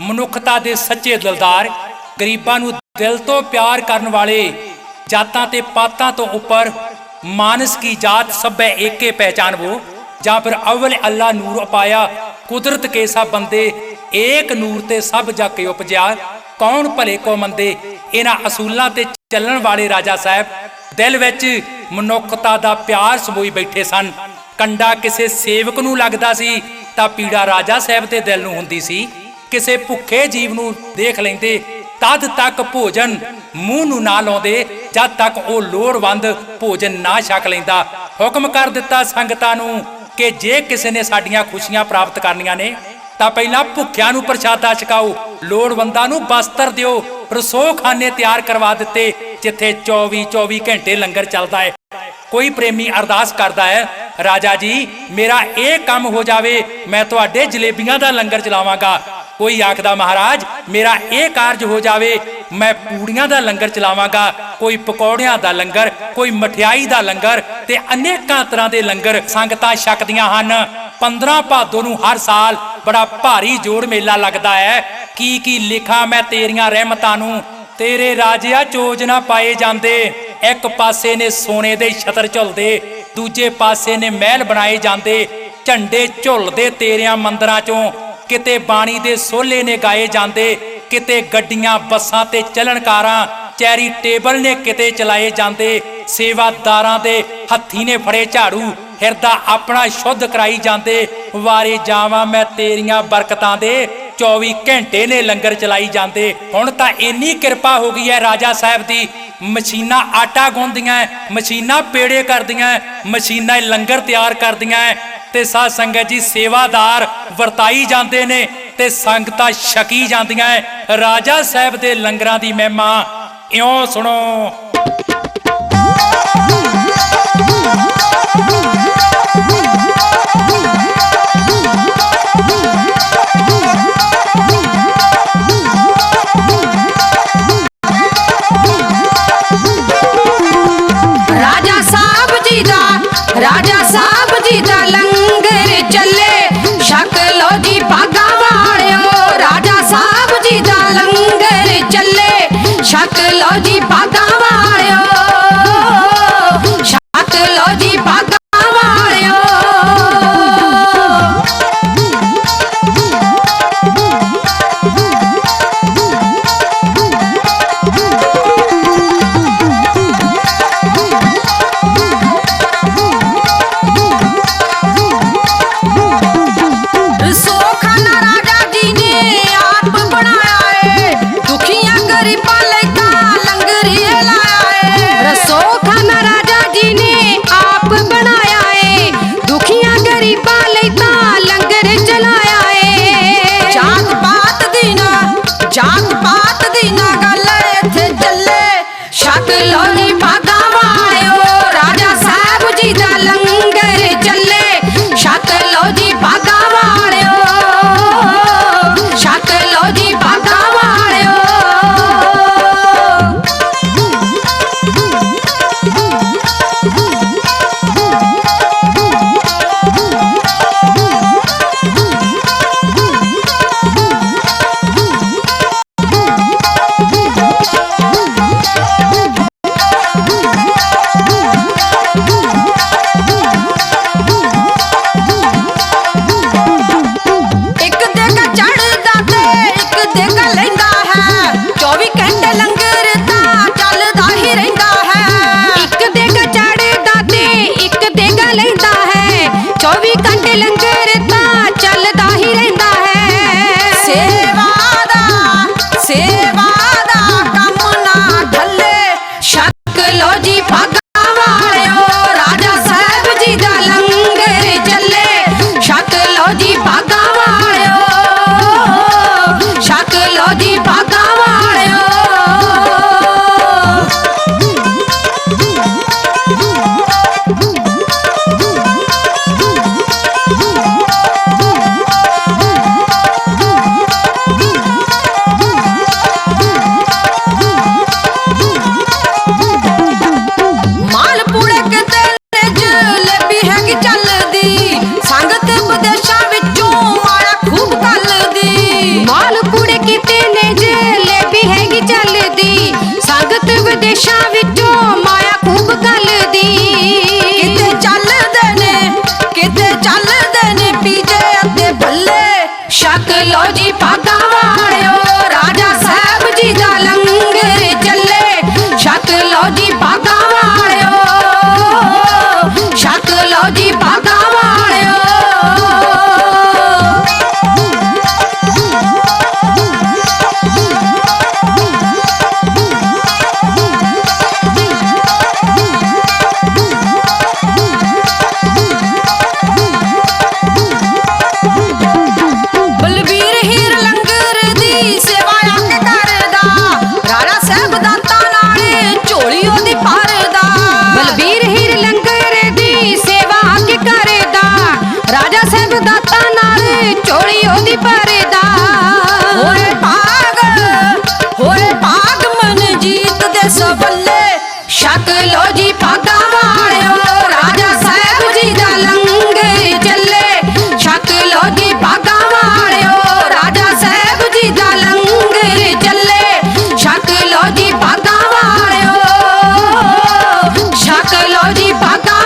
ਮਨੁੱਖਤਾ ਦੇ ਸੱਚੇ ਦਿਲਦਾਰ, ਗਰੀਬਾਂ ਨੂੰ ਦਿਲ ਤੋਂ ਪਿਆਰ ਕਰਨ ਵਾਲੇ ਜਾਤਾਂ ਤੇ ਪਾਤਾਂ ਤੋਂ ਉੱਪਰ ਮਾਨਸ ਕੀ ਜਾਤ ਸਭੈ ਏਕੇ ਪਹਿਚਾਨਵੋ, ਜਾਂ ਫਿਰ ਅਵਲ ਅੱਲਾ ਨੂਰ ਅਪਾਇਆ, ਕੁਦਰਤ ਕੇ ਸਭ ਬੰਦੇ ਏਕ ਨੂਰ ਤੇ ਸਭ ਜਾ ਕੇ ਉਪਜਿਆ, ਕੌਣ ਭਲੇ ਕੋ ਮੰਦੇ? ਇਹਨਾਂ ਅਸੂਲਾਂ ਤੇ ਚੱਲਣ ਵਾਲੇ ਰਾਜਾ ਸਾਹਿਬ ਦਿਲ ਵਿੱਚ ਮਨੁੱਖਤਾ ਦਾ ਪਿਆਰ ਸਮੋਈ ਬੈਠੇ ਸਨ। ਕੰਡਾ ਕਿਸੇ ਸੇਵਕ ਨੂੰ ਲੱਗਦਾ ਸੀ ਤਾਂ ਪੀੜਾ ਰਾਜਾ ਸਾਹਿਬ ਦੇ ਦਿਲ ਨੂੰ ਹੁੰਦੀ ਸੀ। ਕਿਸੇ ਭੁੱਖੇ ਜੀਵ ਨੂੰ ਦੇਖ ਲੈਂਦੇ, ਤਦ ਤੱਕ ਭੋਜਨ ਮੂੰਹ ਨੂੰ ਨਾ ਲਾਉਂਦੇ, ਜਦ ਤੱਕ ਉਹ ਲੋੜਵੰਦ ਭੋਜਨ ਨਾ ਛਕ ਲੈਂਦਾ। ਹੁਕਮ ਕਰ ਦਿੱਤਾ ਸੰਗਤਾਂ ਨੂੰ ਕਿ ਜੇ ਕਿਸੇ ਨੇ ਸਾਡੀਆਂ ਖੁਸ਼ੀਆਂ ਪ੍ਰਾਪਤ ਕਰਨੀਆਂ ਨੇ, ਤਾਂ ਪਹਿਲਾਂ ਭੁੱਖਿਆਂ ਨੂੰ ਪ੍ਰਸ਼ਾਦਾ ਛਕਾਓ, ਲੋੜਵੰਦਾਂ ਨੂੰ ਬਸਤਰ ਦਿਓ, ਰਸੋਖਾਨੇ ਤਿਆਰ ਕਰਵਾ ਦਿੱਤੇ, ਜਿੱਥੇ 24 24 ਘੰਟੇ ਲੰਗਰ ਚੱਲਦਾ ਹੈ। ਕੋਈ ਪ੍ਰੇਮੀ ਅਰਦਾਸ ਕਰਦਾ ਹੈ, ਰਾਜਾ ਜੀ, ਮੇਰਾ ਇਹ ਕੰਮ ਹੋ ਜਾਵੇ, ਮੈਂ ਤੁਹਾਡੇ ਜਲੇਬੀਆਂ ਦਾ ਲੰਗਰ ਚਲਾਵਾਂਗਾ। ਕੋਈ ਆਖਦਾ, ਮਹਾਰਾਜ, ਮੇਰਾ ਇਹ ਕਾਰਜ ਹੋ ਜਾਵੇ, ਮੈਂ ਪੂੜੀਆਂ ਦਾ ਲੰਗਰ ਚਲਾਵਾਂਗਾ, ਕੋਈ ਪਕੌੜਿਆਂ ਦਾ ਲੰਗਰ, ਕੋਈ ਮਠਿਆਈ ਦਾ ਲੰਗਰ ਤੇ ਅਨੇਕਾਂ ਤਰ੍ਹਾਂ ਦੇ ਲੰਗਰ ਸੰਗਤਾਂ ਛਕਦੀਆਂ ਹਨ। 15 ਭਾਦੋ ਨੂੰ ਹਰ ਸਾਲ ਬੜਾ ਭਾਰੀ ਜੋੜ ਮੇਲਾ ਲੱਗਦਾ ਹੈ। ਕੀ ਕੀ ਲਿਖਾਂ ਮੈਂ ਤੇਰੀਆਂ ਰਹਿਮਤਾਂ ਨੂੰ, ਤੇਰੇ ਰਾਜਿਆ ਚੋਜ ਨਾ ਪਾਏ ਜਾਂਦੇ। ਇੱਕ ਪਾਸੇ ਨੇ ਸੋਨੇ ਦੇ ਛਤਰ ਝੁਲਦੇ, ਦੂਜੇ ਪਾਸੇ ਨੇ ਮਹਿਲ ਬਣਾਏ ਜਾਂਦੇ। ਝੰਡੇ ਝੁੱਲਦੇ ਤੇਰਿਆਂ ਮੰਦਰਾਂ ਚੋਂ ਕਿਤੇ ਬਾਣੀ ਦੇ ਸੋਲੇ ਨੇ ਗਾਏ ਜਾਂਦੇ, ਕਿਤੇ ਗੱਡੀਆਂ, ਬੱਸਾਂ ਤੇ ਚੱਲਣ ਕਾਰਾਂ, ਚੈਰੀ ਨੇ ਕਿਤੇ ਚਲਾਏ ਜਾਂਦੇ, ਸੇਵਾਦਾਰਾਂ ਦੇ ਹੱਥੀ ਨੇ ਫੜੇ ਝਾੜੂ, ਹਿਰਦਾ ਆਪਣਾ ਸ਼ੁੱਧ ਕਰਾਈ ਜਾਂਦੇ, ਵਾਰੇ ਜਾਵਾਂ ਮੈਂ ਤੇਰੀਆਂ ਬਰਕਤਾਂ ਦੇ 24 ਘੰਟੇ ਨੇ ਲੰਗਰ ਚਲਾਈ ਜਾਂਦੇ। ਹੁਣ ਤਾਂ ਇੰਨੀ ਕਿਰਪਾ ਹੋ ਗਈ ਹੈ ਰਾਜਾ ਸਾਹਿਬ ਦੀ, ਮਸ਼ੀਨਾਂ ਆਟਾ ਗੁੰਨਦੀਆਂ, ਮਸ਼ੀਨਾਂ ਪੇੜੇ ਕਰਦੀਆਂ, ਮਸ਼ੀਨਾਂ ਲੰਗਰ ਤਿਆਰ ਕਰਦੀਆਂ ਤੇ ਸਾਧ ਸੰਗਤ ਜੀ ਸੇਵਾਦਾਰ ਵਰਤਾਈ ਜਾਂਦੇ ਨੇ ਤੇ ਸੰਗਤਾਂ ਛਕੀ ਜਾਂਦੀਆਂ ਰਾਜਾ ਸਾਹਿਬ ਦੇ ਲੰਗਰਾਂ ਦੀ ਮਹਿਮਾ, ਇਉਂ ਸੁਣੋ। ਲੋ ਛਕ ਲੋ ਨੀ ਭਾਗਾ ਵਾਲਿਓ ਰਾਜਾ ਸਾਹਿਬ ਜੀ ਦਾ ਲੰਗਰ ਚੱਲੇ விளங்குற ਛਕ ਜੀ ਪਾਗਾ ਝੋਲੀ ਉਹਦੀ ਭਰਦਾ ਹੋਏ ਭਾਗ ਹੋਏ ਭਾਗ ਮਨ ਜੀਤ ਦੇ ਸਬੱਲੇ ਸ਼ਕ ਲੋ ਜੀ ਪਾਗਾ ਵਾਲਿਓ, ਰਾਜਾ ਸਾਹਿਬ ਜੀ ਦਾ ਲੰਗੇ ਚੱਲੇ। ਸ਼ਕ ਲੋ ਜੀ ਪਾਗਾ ਵਾਲਿਓ, ਰਾਜਾ ਸਾਹਿਬ ਜੀ ਦਾ ਲੰਗੇ ਚੱਲੇ। ਸ਼ਕ ਲੋ ਜੀ ਪਾਗਾ ਵਾਲਿਓ ਸ਼ਕ ਲੋ ਜੀ ਪਾਗਾ